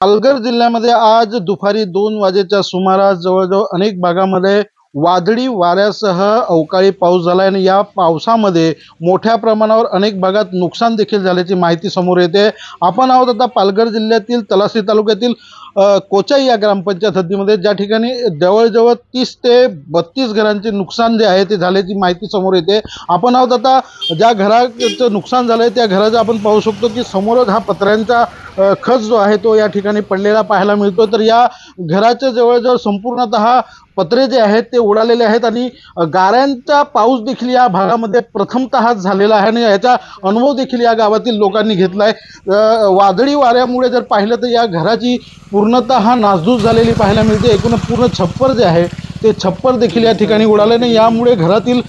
पालघर जिल्ह्यामध्ये आज दुपारी दोन वाजेच्या सुमारास जवळजवळ अनेक भागामध्ये वादळी वाऱ्यासह अवकाळी पाऊस झाला आणि या पावसामध्ये मोठ्या प्रमाणावर अनेक भागात नुकसान देखील झाल्याची माहिती समोर येते. आपण आहोत आता पालघर जिल्ह्यातील तलासरी तालुक्यातील कोचाई या ग्रामपंचायत हद्दीमध्ये ज्या ठिकाणी जवळजवळ तीस ते बत्तीस घरांचे नुकसान जे आहे ते झाल्याची माहिती समोर येते. आपण आहोत आता ज्या घराचं नुकसान झालं आहे त्या घराचं आपण पाहू शकतो की समोरच हा पत्र्यांचा खच जो आहे तो या ठिकाणी पडलेला पाहायला मिळतो तर या घराच्या जवळजवळ संपूर्णतः पत्रे जे आहेत ते उडालेले आहेत आणि गाऱ्यांचा पाऊस देखील या भागामध्ये प्रथमतः झालेला आहे आणि याचा अनुभव देखील या गावातील लोकांनी घेतला आहे वादळी वाऱ्यामुळे जर पाहिलं तर या घराची पूर्ण पूर्णतः नासधूस झालेली पाहायला मिळते. एकूण पूर्ण छप्पर जे आहे ते छप्पर देखील या ठिकाणी उडाले नाही. यामुळे घरातील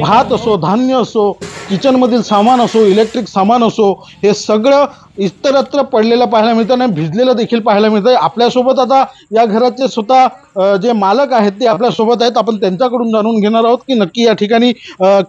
भात असो धान्य असो किचनमधील सामान असो इलेक्ट्रिक सामान असो हे सगळं इतरत्र पडलेलं पाहायला मिळतं आणि भिजलेलं देखील पाहायला मिळतं. आपल्यासोबत आता या घराचे स्वतः जे मालक आहेत ते आपल्यासोबत आहेत. आपण त्यांच्याकडून जाणून घेणार आहोत की नक्की या ठिकाणी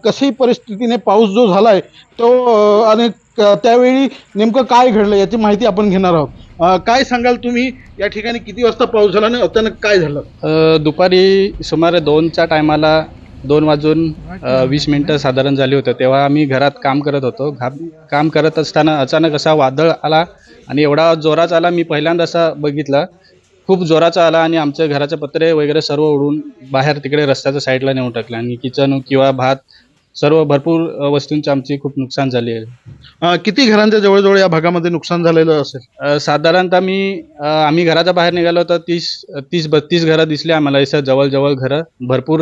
कशी परिस्थितीने पाऊस जो झाला आहे तो आणि त्यावेळी नेमकं काय घडलं याची माहिती आपण घेणार आहोत. काय सांगाल तुम्ही? या ठिकाणी किती वाजता पाऊस झाला आणि अचानक काय झालं? अ, दुपारी सुमारे दोनच्या टायमाला दोन वाजून अ, वीस मिनटं साधारण झाली होतं. तेव्हा आम्ही घरात काम करत होतो. घा काम करत असताना अचानक असा वादळ आला आणि एवढा जोराचा आला मी पहिल्यांदा असा बघितला. खूप जोराचा आला आणि आमच्या घराचे पत्रे वगैरे सर्व उडून बाहेर तिकडे रस्त्याच्या साईडला नेऊन टाकले. आणि किचन किंवा भात सर्व भरपूर वस्तूंची आमची खूप नुकसान झाली आहे. अ, किती घरांच्या जवळजवळ या भागामध्ये नुकसान झालेलं असेल? अ, साधारणतः मी अ, आम्ही घराच्या बाहेर निघालो तर तीस तीस बत्तीस घरं दिसली आम्हाला. असं जवळजवळ घरं भरपूर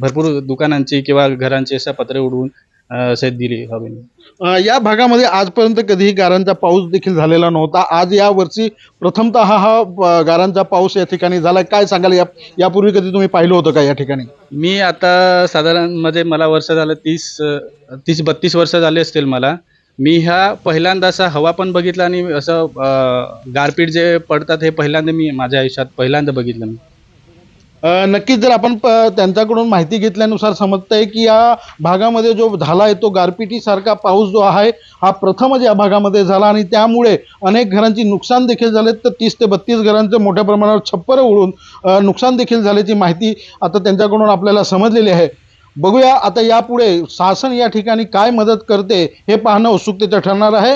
भरपूर दुकानांची किंवा घरांची असं पत्रे उडवून असे दिली हवेने. अ, या भागामध्ये आजपर्यंत कधीही गारांचा पाऊस देखील झालेला नव्हता. आज या वर्षी प्रथमतः हा हा अ, गारांचा पाऊस या ठिकाणी झाला. काय सांगाल? या यापूर्वी कधी तुम्ही पाहिलं होतं का या ठिकाणी? मी आता साधारण म्हणजे मला वर्ष झालं तीस अ, तीस बत्तीस वर्ष झाले असतील मला. मी ह्या पहिल्यांदा असा हवा पण बघितला आणि असं अ, गारपीट जे पडतात हे पहिल्यांदा मी माझ्या आयुष्यात पहिल्यांदा बघितलं. मी नक्कीच जर आपण प त्यांच्याकडून माहिती घेतल्यानुसार समजतंय की या भागामध्ये जो झाला आहे तो गारपिटीसारखा पाऊस जो आहे हा प्रथमच या भागामध्ये झाला आणि त्यामुळे अनेक घरांची नुकसान देखील झाले तर तीस ते बत्तीस घरांचं मोठ्या प्रमाणावर छप्पर उडून नुकसान देखील झाल्याची माहिती आता त्यांच्याकडून आपल्याला समजलेली आहे. बघूया आता यापुढे शासन या ठिकाणी काय मदत करते हे पाहणं उत्सुकतेचं ठरणार आहे.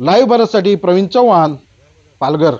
लाईव्ह भारतसाठी प्रवीण चव्हाण पालघर.